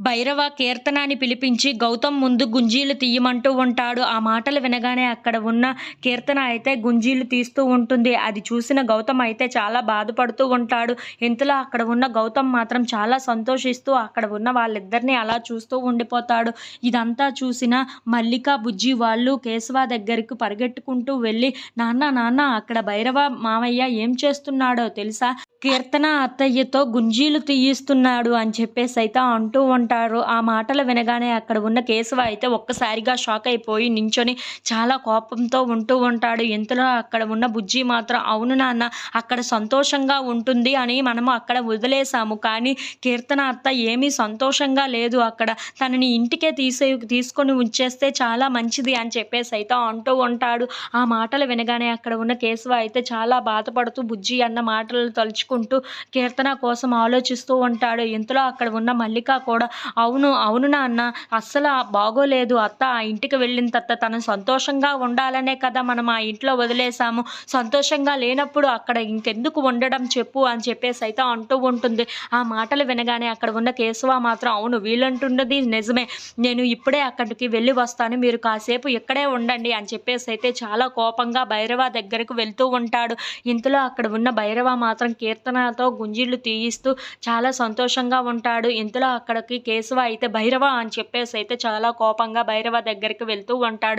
భైరవ కీర్తనాన్ని పిలిపించి గౌతమ్ ముందు గుంజీలు తీయమంటూ ఉంటాడు. ఆ మాటలు వినగానే అక్కడ ఉన్న కీర్తన అయితే గుంజీలు తీస్తూ ఉంటుంది. అది చూసిన గౌతమ్ అయితే చాలా బాధపడుతూ ఉంటాడు. ఇంతలో అక్కడ ఉన్న గౌతమ్ మాత్రం చాలా సంతోషిస్తూ అక్కడ ఉన్న వాళ్ళిద్దరిని అలా చూస్తూ ఉండిపోతాడు. ఇదంతా చూసిన మల్లిక బుజ్జి వాళ్ళు కేశవ దగ్గరికి పరిగెట్టుకుంటూ వెళ్ళి నాన్న నాన్న అక్కడ భైరవ మామయ్య ఏం చేస్తున్నాడో తెలుసా? కీర్తన అత్తయ్యతో గుంజీలు తీయిస్తున్నాడు అని చెప్పేసి అయితే అంటూ ఉంటారు. ఆ మాటలు వినగానే అక్కడ ఉన్న కేశవ అయితే ఒక్కసారిగా షాక్ అయిపోయి నించొని చాలా కోపంతో ఉంటూ ఉంటాడు. ఇంతలో అక్కడ ఉన్న బుజ్జి మాత్రం అవును నాన్న అక్కడ సంతోషంగా ఉంటుంది అని మనము అక్కడ వదిలేసాము కానీ కీర్తన అత్త ఏమీ సంతోషంగా లేదు. అక్కడ తనని ఇంటికే తీసే తీసుకొని ఉంచేస్తే చాలా మంచిది అని చెప్పేసి అయితే అంటూ ఉంటాడు. ఆ మాటలు వినగానే అక్కడ ఉన్న కేశవ అయితే చాలా బాధపడుతూ బుజ్జి అన్న మాటలు తలుచుకుంటూ కీర్తన కోసం ఆలోచిస్తూ ఉంటాడు. ఇంతలో అక్కడ ఉన్న మల్లిక కూడా అవును అవును నాన్న అస్సలు బాగోలేదు. అత్త ఆ ఇంటికి వెళ్ళిన తత్త తను సంతోషంగా ఉండాలనే కదా మనం ఆ ఇంట్లో వదిలేసాము సంతోషంగా లేనప్పుడు అక్కడ ఇంకెందుకు ఉండడం చెప్పు అని చెప్పేసి అయితే అంటూ ఉంటుంది. ఆ మాటలు వినగానే అక్కడ ఉన్న కేశవ మాత్రం అవును వీలంటున్నది నిజమే. నేను ఇప్పుడే అక్కడికి వెళ్ళి వస్తాను. మీరు కాసేపు ఇక్కడే ఉండండి అని చెప్పేసి అయితే చాలా కోపంగా భైరవ దగ్గరకు వెళ్తూ ఉంటాడు. ఇంతలో అక్కడ ఉన్న భైరవ మాత్రం కీర్తనతో గుంజిళ్ళు తీయిస్తూ చాలా సంతోషంగా ఉంటాడు. ఇంతలో అక్కడికి కేశవ అయితే భైరవ అని చెప్పేసి అయితే చాలా కోపంగా భైరవ దగ్గరికి వెళ్తూ ఉంటాడు.